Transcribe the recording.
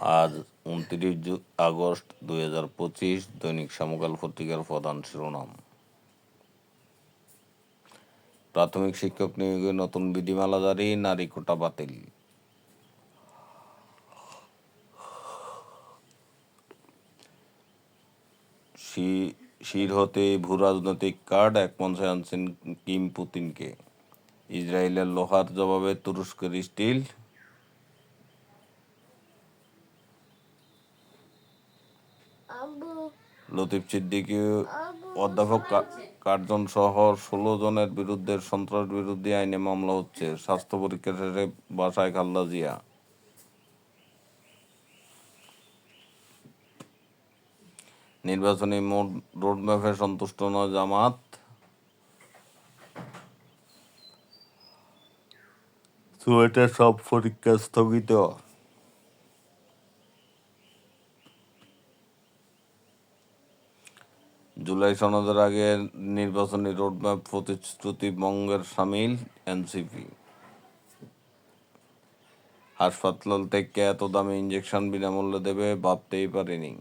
আজ উনত্রিশ আগস্ট দুই হাজার পঁচিশ দৈনিক সমকাল পত্রিকার প্রধান শিরোনাম। প্রাথমিক শিক্ষক নিয়োগে নতুন বিধিমালা জারি, নারী কোটা বাতিল। শির হতে ভূ রাজনৈতিক কার্ড, এক মঞ্চে আনছেন কিম পুতিনকে। ইসরায়েলের লোহার জবাবে তুরস্কের স্টিল লতিফ সিদ্দিকী অধ্যাপক কার্জন সহ ষোলো জনের বিরুদ্ধে সন্ত্রাস বিরোধী আইনে মামলা হচ্ছে। স্বাস্থ্য পরীক্ষা শেষে বাসায় খালদা জিয়া। নির্বাচনী রোডম্যাপে সন্তুষ্ট নয় জামাত। চুয়েটের সব পরীক্ষা স্থগিত। জুলাই সনদের আগে নির্বাচনী রোডম্যাপ প্রতিশ্রুতি বঙ্গের সামিল এনসিপি। হাসপাতাল থেকে এত দামে ইঞ্জেকশন বিনামূল্যে দেবে ভাবতেই পারিনি।